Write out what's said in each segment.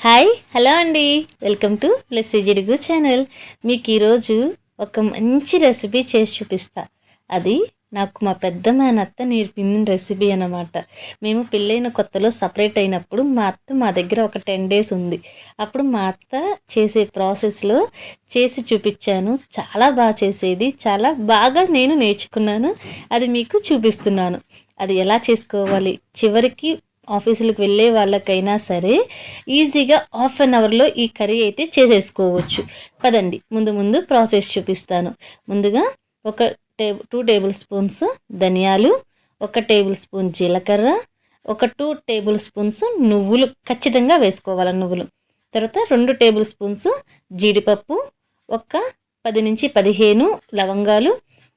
Hi hello అండి. Welcome to plus జిడుగు channel. మీకు ఈరోజు ఒక మంచి రెసిపీ చేసి చూపిస్తా. అది నాకు మా పెద్ద అత్త నేర్పింది రెసిపీ అన్నమాట. మేము పెళ్ళైన కొత్తలో సపరేట్ అయినప్పుడు మా అత్త మా దగ్గర ఒక టెన్ డేస్ ఉంది. అప్పుడు మా అత్త చేసే ప్రాసెస్లో చేసి చూపించాను. చాలా బాగా చేసేది. చాలా బాగా నేను నేర్చుకున్నాను. అది మీకు చూపిస్తున్నాను. అది ఎలా చేసుకోవాలి? చివరికి ఆఫీసులకు వెళ్ళే వాళ్ళకైనా సరే ఈజీగా హాఫ్ అన్ అవర్లో ఈ కర్రీ అయితే చేసేసుకోవచ్చు. పదండి ముందు ముందు ప్రాసెస్ చూపిస్తాను. ముందుగా ఒక టేబుల్ టూ టేబుల్ స్పూన్స్ ధనియాలు ఒక టేబుల్ స్పూన్ జీలకర్ర ఒక టూ టేబుల్ స్పూన్స్ నువ్వులు ఖచ్చితంగా వేసుకోవాలి నువ్వులు. తర్వాత రెండు టేబుల్ స్పూన్స్ జీడిపప్పు ఒక పది నుంచి పదిహేను లవంగాలు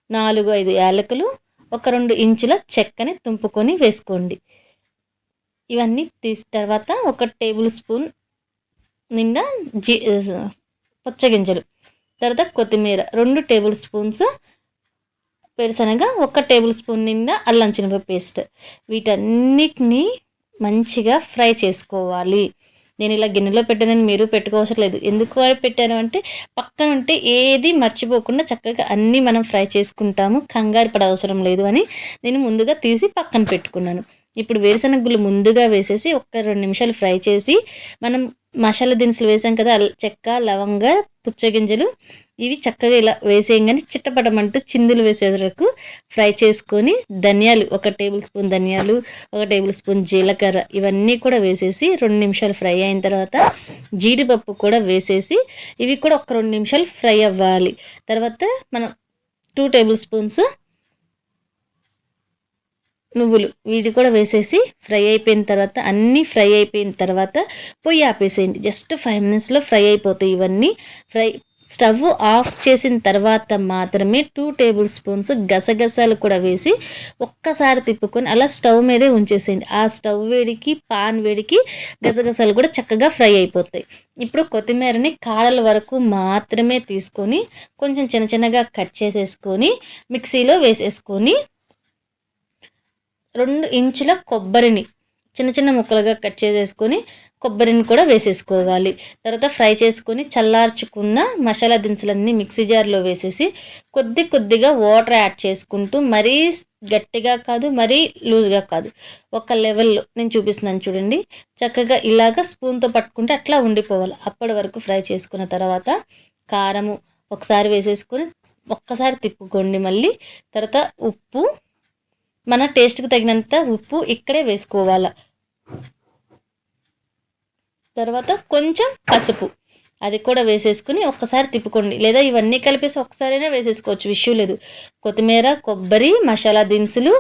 నాలుగు ఐదు యాలకులు ఒక రెండు ఇంచుల చెక్కని తుంపుకొని వేసుకోండి. ఇవన్నీ తీసిన తర్వాత ఒక టేబుల్ స్పూన్ నిండా జీ పుచ్చగింజలు తర్వాత కొత్తిమీర రెండు టేబుల్ స్పూన్స్ వేరుశనగ ఒక టేబుల్ స్పూన్ నిండా అల్లం చిన్నపప్పు పేస్ట్. వీటన్నిటిని మంచిగా ఫ్రై చేసుకోవాలి. నేను ఇలా గిన్నెలో పెట్టానని మీరు పెట్టుకోవసరం లేదు. ఎందుకు పెట్టాను అంటే పక్కన ఉంటే ఏది మర్చిపోకుండా చక్కగా అన్నీ మనం ఫ్రై చేసుకుంటాము. కంగారు పడ అవసరం లేదు అని నేను ముందుగా తీసి పక్కన పెట్టుకున్నాను. ఇప్పుడు వేరుశనగ ముందుగా వేసేసి ఒక రెండు నిమిషాలు ఫ్రై చేసి మనం మసాలా దినుసులు వేసాం కదా చెక్క లవంగ పుచ్చగింజలు ఇవి చక్కగా ఇలా వేసేయంగానే చిట్టపడమంటూ చిందులు వేసే వరకు ఫ్రై చేసుకొని ధనియాలు ఒక టేబుల్ స్పూన్ ధనియాలు ఒక టేబుల్ స్పూన్ జీలకర్ర ఇవన్నీ కూడా వేసేసి రెండు నిమిషాలు ఫ్రై అయిన తర్వాత జీడిపప్పు కూడా వేసేసి ఇవి కూడా ఒక రెండు నిమిషాలు ఫ్రై అవ్వాలి. తర్వాత మనం టూ టేబుల్ స్పూన్స్ నువ్వులు వీటి కూడా వేసేసి ఫ్రై అయిపోయిన తర్వాత అన్నీ ఫ్రై అయిపోయిన తర్వాత పొయ్యి ఆపేసేయండి. జస్ట్ ఫైవ్ మినిట్స్లో ఫ్రై అయిపోతాయి ఇవన్నీ. ఫ్రై స్టవ్ ఆఫ్ చేసిన తర్వాత మాత్రమే టూ టేబుల్ స్పూన్స్ గసగసాలు కూడా వేసి ఒక్కసారి తిప్పుకొని అలా స్టవ్ మీదే ఉంచేసేయండి. ఆ స్టవ్ వేడికి పాన్ వేడికి గసగసాలు కూడా చక్కగా ఫ్రై అయిపోతాయి. ఇప్పుడు కొత్తిమీరని కాడల వరకు మాత్రమే తీసుకొని కొంచెం చిన్న చిన్నగా కట్ చేసేసుకొని మిక్సీలో వేసేసుకొని రెండు ఇంచుల కొబ్బరిని చిన్న చిన్న ముక్కలుగా కట్ చేసేసుకొని కొబ్బరిని కూడా వేసేసుకోవాలి. తర్వాత ఫ్రై చేసుకొని చల్లార్చుకున్న మసాలా దినుసులన్నీ మిక్సీ జార్లో వేసేసి కొద్ది కొద్దిగా వాటర్ యాడ్ చేసుకుంటూ మరీ గట్టిగా కాదు మరీ లూజ్గా కాదు. ఒక లెవెల్లో నేను చూపిస్తున్నాను చూడండి. చక్కగా ఇలాగ స్పూన్తో పట్టుకుంటే అట్లా ఉండిపోవాలి. అప్పటి వరకు ఫ్రై చేసుకున్న తర్వాత కారము ఒకసారి వేసేసుకొని ఒక్కసారి తిప్పుకోండి మళ్ళీ. తర్వాత ఉప్పు మన టేస్ట్కి తగినంత ఉప్పు ఇక్కడే వేసుకోవాలి. తర్వాత కొంచెం పసుపు. అది కూడా వేసేసుకుని ఒక్కసారి తిప్పుకోండి. లేదా ఇవన్నీ కలిపేసి ఒక్కసారైనా వేసేసుకోవచ్చు. విషయం లేదు. కొత్తిమీర కొబ్బరి మసాలా దినుసులు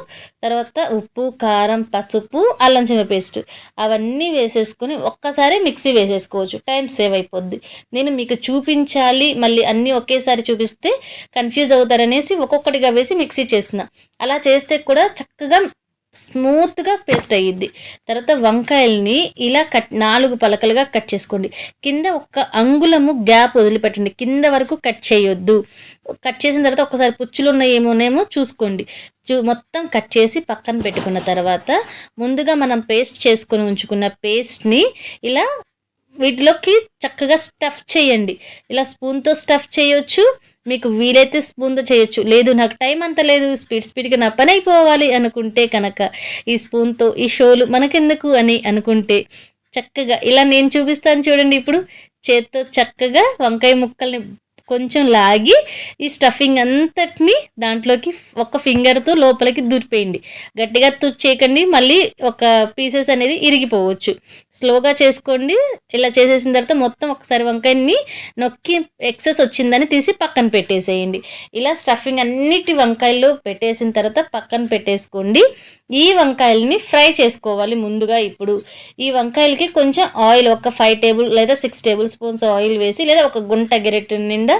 తర్వాత ఉప్పు కారం పసుపు అల్లం చిన్న పేస్ట్ అవన్నీ వేసేసుకుని ఒక్కసారి మిక్సీ వేసేసుకోవచ్చు. టైం సేవ్ అయిపోద్ది. నేను మీకు చూపించాలి. మళ్ళీ అన్నీ ఒకేసారి చూపిస్తే కన్ఫ్యూజ్ అవుతారనేసి ఒక్కొక్కటిగా వేసి మిక్సీ చేస్తున్నా. అలా చేస్తే కూడా చక్కగా స్మూత్గా పేస్ట్ అయ్యిద్ది. తర్వాత వంకాయల్ని ఇలా కట్ నాలుగు పలకలుగా కట్ చేసుకోండి. కింద ఒక అంగుళము గ్యాప్ వదిలిపెట్టండి. కింద వరకు కట్ చేయొద్దు. కట్ చేసిన తర్వాత ఒకసారి పుచ్చులు ఉన్నాయేమోనేమో చూసుకోండి. చూ మొత్తం కట్ చేసి పక్కన పెట్టుకున్న తర్వాత ముందుగా మనం పేస్ట్ చేసుకొని ఉంచుకున్న పేస్ట్ని ఇలా వీటిలోకి చక్కగా స్టఫ్ చేయండి. ఇలా స్పూన్తో స్టఫ్ చేయొచ్చు. మీకు వీలైతే స్పూన్తో చేయొచ్చు. లేదు నాకు టైం అంత లేదు. స్పీడ్ స్పీడ్గా నా పని అయిపోవాలి అనుకుంటే కనుక ఈ స్పూన్తో ఈ షోలు మనకెందుకు అని అనుకుంటే చక్కగా ఇలా నేను చూపిస్తాను చూడండి ఇప్పుడు. చేత్తో చక్కగా వంకాయ ముక్కల్ని కొంచెం లాగి ఈ స్టఫింగ్ అంతటిని దాంట్లోకి ఒక ఫింగర్తో లోపలికి దూరిపోయింది. గట్టిగా తుచ్చేయకండి మళ్ళీ ఒక పీసెస్ అనేది ఇరిగిపోవచ్చు. స్లోగా చేసుకోండి ఇలా చేసేసిన తర్వాత మొత్తం ఒకసారి వంకాయని నొక్కి ఎక్సెస్ వచ్చిందని తీసి పక్కన పెట్టేసేయండి. ఇలా స్టఫింగ్ అన్నిటి వంకాయలు పెట్టేసిన తర్వాత పక్కన పెట్టేసుకోండి. ఈ వంకాయలని ఫ్రై చేసుకోవాలి ముందుగా ఇప్పుడు. ఈ వంకాయలకి కొంచెం ఆయిల్ ఒక ఫైవ్ టేబుల్ లేదా సిక్స్ టేబుల్ స్పూన్స్ ఆయిల్ వేసి లేదా ఒక గుంట గెరెట్ నిండా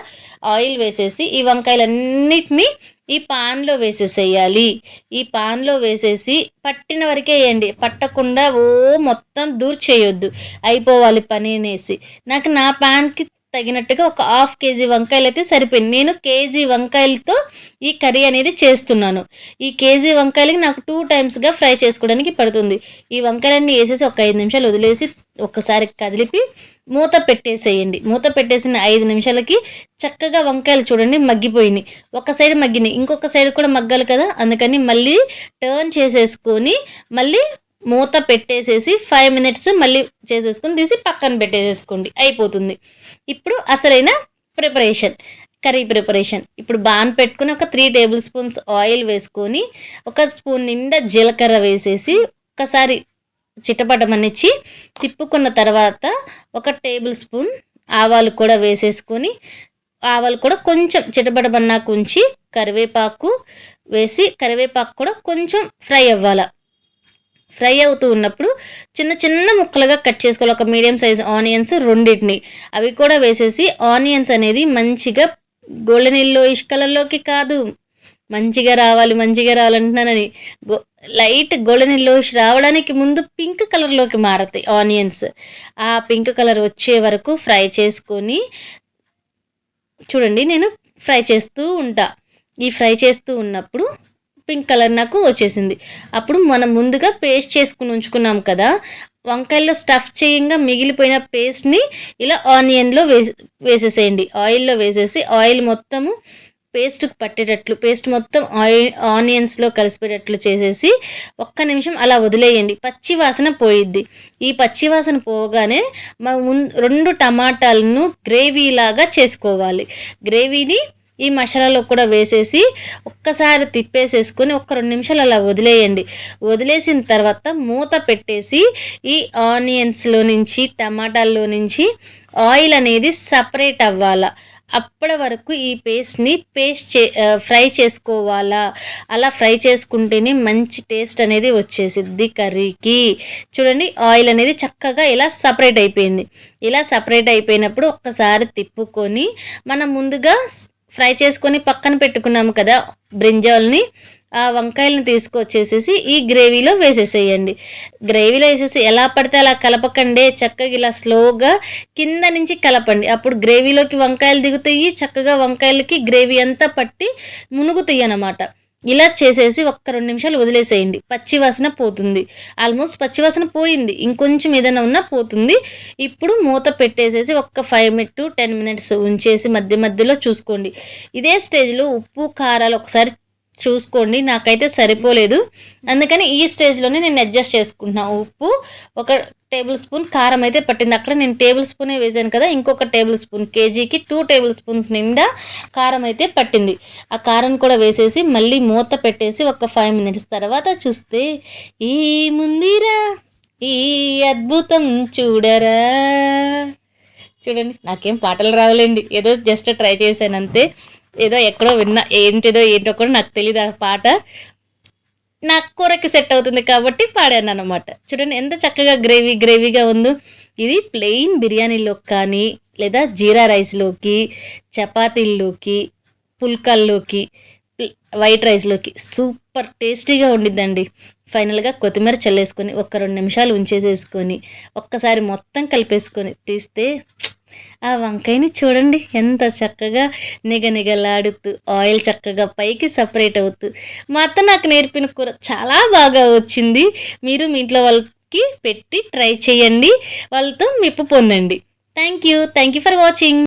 ఆయిల్ వేసేసి ఈ వంకాయలన్నిటినీ ఈ పాన్లో వేసేసేయాలి. ఈ పాన్లో వేసేసి పట్టిన వరకే వేయండి. పట్టకుండా ఓ మొత్తం దూర్ చేయొద్దు అయిపోవాలి పని అనేసి. నాకు నా పాన్కి తగినట్టుగా ఒక హాఫ్ కేజీ వంకాయలు అయితే సరిపోయింది. నేను కేజీ వంకాయలతో ఈ కర్రీ అనేది చేస్తున్నాను. ఈ కేజీ వంకాయలకి నాకు టూ టైమ్స్గా ఫ్రై చేసుకోవడానికి పడుతుంది. ఈ వంకాయలన్నీ వేసేసి ఒక ఐదు నిమిషాలు వదిలేసి ఒక్కసారి కదిలిపి మూత పెట్టేసేయండి. మూత పెట్టేసిన ఐదు నిమిషాలకి చక్కగా వంకాయలు చూడండి మగ్గిపోయినాయి. ఒక సైడ్ మగ్గినాయి. ఇంకొక సైడ్ కూడా మగ్గాలి కదా? అందుకని మళ్ళీ టర్న్ చేసేసుకొని మళ్ళీ మూత పెట్టేసేసి ఫైవ్ మినిట్స్ మళ్ళీ చేసేసుకొని తీసి పక్కన పెట్టేసేసుకోండి. అయిపోతుంది. ఇప్పుడు అసలైన ప్రిపరేషన్ కర్రీ ప్రిపరేషన్. ఇప్పుడు బాన్ పెట్టుకుని ఒక త్రీ టేబుల్ స్పూన్స్ ఆయిల్ వేసుకొని ఒక స్పూన్ నిండా జీలకర్ర వేసేసి ఒకసారి చిటపటమనిచ్చి తిప్పుకున్న తర్వాత ఒక టేబుల్ స్పూన్ ఆవాలు కూడా వేసేసుకొని ఆవాలు కూడా కొంచెం చిటపటమన్నాకు ఉంచి కరివేపాకు వేసి కరివేపాకు కూడా కొంచెం ఫ్రై అవ్వాలి. ఫ్రై అవుతూ ఉన్నప్పుడు చిన్న చిన్న ముక్కలుగా కట్ చేసుకోవాలి. ఒక మీడియం సైజ్ ఆనియన్స్ రెండింటిని. అవి కూడా వేసేసి ఆనియన్స్ అనేది మంచిగా గోల్డెన్ ఇల్లో ఇష్ కలర్లోకి కాదు. మంచిగా రావాలి మంచిగా రావాలంటున్నానని. గో లైట్ గోల్డెన్ ఇల్లోష్ రావడానికి ముందు పింక్ కలర్లోకి మారతాయి ఆనియన్స్. ఆ పింక్ కలర్ వచ్చే వరకు ఫ్రై చేసుకొని చూడండి నేను ఫ్రై చేస్తూ ఉంటా. ఈ ఫ్రై చేస్తూ ఉన్నప్పుడు పింక్ కలర్ నాకు వచ్చేసింది. అప్పుడు మనం ముందుగా పేస్ట్ చేసుకుని ఉంచుకున్నాం కదా వంకాయల్లో స్టఫ్ చేయంగా మిగిలిపోయిన పేస్ట్ని ఇలా ఆనియన్లో వేసి వేసేసేయండి. ఆయిల్లో వేసేసి ఆయిల్ మొత్తము పేస్ట్కి పట్టేటట్లు పేస్ట్ మొత్తం ఆయి ఆనియన్స్లో కలిసిపోయేటట్లు చేసేసి ఒక్క నిమిషం అలా వదిలేయండి. పచ్చి వాసన పోయిద్ది. ఈ పచ్చి వాసన పోగానే మా ముందు రెండు టమాటాలను గ్రేవీలాగా చేసుకోవాలి. గ్రేవీని ఈ మసాలాలో కూడా వేసేసి ఒక్కసారి తిప్పేసేసుకొని ఒక రెండు నిమిషాలు అలా వదిలేయండి. వదిలేసిన తర్వాత మూత పెట్టేసి ఈ ఆనియన్స్లో నుంచి టమాటాల్లో నుంచి ఆయిల్ అనేది సపరేట్ అవ్వాలా? అప్పటి వరకు ఈ పేస్ట్ని పేస్ట్ చే ఫ్రై చేసుకోవాలా? అలా ఫ్రై చేసుకుంటేనే మంచి టేస్ట్ అనేది వచ్చేసిద్ది కర్రీకి. చూడండి ఆయిల్ అనేది చక్కగా ఇలా సపరేట్ అయిపోయింది. ఇలా సపరేట్ అయిపోయినప్పుడు ఒక్కసారి తిప్పుకొని మనం ముందుగా ఫ్రై చేసుకొని పక్కన పెట్టుకున్నాము కదా బ్రింజాల్ని ఆ వంకాయలను తీసుకొచ్చేసేసి ఈ గ్రేవీలో వేసేసేయండి. గ్రేవీలో వేసేసి ఎలా పడితే అలా కలపకండి. చక్కగా ఇలా స్లోగా కింద నుంచి కలపండి. అప్పుడు గ్రేవీలోకి వంకాయలు దిగుతాయి. చక్కగా వంకాయలకి గ్రేవీ అంతా పట్టి మునుగుతాయి అన్నమాట. ఇలా చేసేసి ఒక్క రెండు నిమిషాలు వదిలేసేయండి. పచ్చివాసన పోతుంది. ఆల్మోస్ట్ పచ్చివాసన పోయింది. ఇంకొంచెం ఏదైనా ఉన్నా పోతుంది. ఇప్పుడు మూత పెట్టేసేసి ఒక్క five minute to ten minutes ఉంచేసి మధ్య మధ్యలో చూసుకోండి. ఇదే స్టేజ్లో ఉప్పు కారాలు ఒకసారి చూసుకోండి నాకైతే సరిపోలేదు. అందుకని ఈ స్టేజ్లోనే నేను అడ్జస్ట్ చేసుకుంటున్నాను ఉప్పు ఒక టేబుల్ స్పూన్ కారం అయితే పట్టింది. అక్కడ నేను టేబుల్ స్పూనే వేసాను కదా ఇంకొక టేబుల్ స్పూన్. కేజీకి టూ టేబుల్ స్పూన్స్ నిండా కారం అయితే పట్టింది. ఆ కారం కూడా వేసేసి మళ్ళీ మూత పెట్టేసి ఒక ఫైవ్ మినిట్స్ తర్వాత చూస్తే ఈ ముందిరా ఈ అద్భుతం చూడరా. చూడండి నాకేం పాటలు రావాలండి. ఏదో జస్ట్ ట్రై చేశాను అంతే ఏదో ఎక్కడో విన్నా ఏంటిదో ఏంటో కూడా నాకు తెలియదు ఆ పాట. నా కూరకి సెట్ అవుతుంది కాబట్టి పాడాను అనమాట చూడండి ఎంత చక్కగా గ్రేవీ గ్రేవీగా ఉందో. ఇది ప్లెయిన్ బిర్యానీలో కానీ లేదా జీరా రైస్లోకి చపాతీల్లోకి పుల్కాల్లోకి వైట్ రైస్లోకి సూపర్ టేస్టీగా ఉండిద్దండి. ఫైనల్గా కొత్తిమీర చల్లేసుకొని ఒక్క రెండు నిమిషాలు ఉంచేసేసుకొని ఒక్కసారి మొత్తం కలిపేసుకొని తీస్తే ఆ వంకాయని చూడండి ఎంత చక్కగా నిగనిగలాడుతూ ఆయిల్ చక్కగా పైకి సపరేట్ అవుతూ. మా అత్త నాకు నేర్పిన కూర చాలా బాగా వచ్చింది. మీరు మీ ఇంట్లో వాళ్ళకి పెట్టి ట్రై చేయండి. వాళ్ళతో మెప్పు పొందండి. Thank you. Thank you for watching.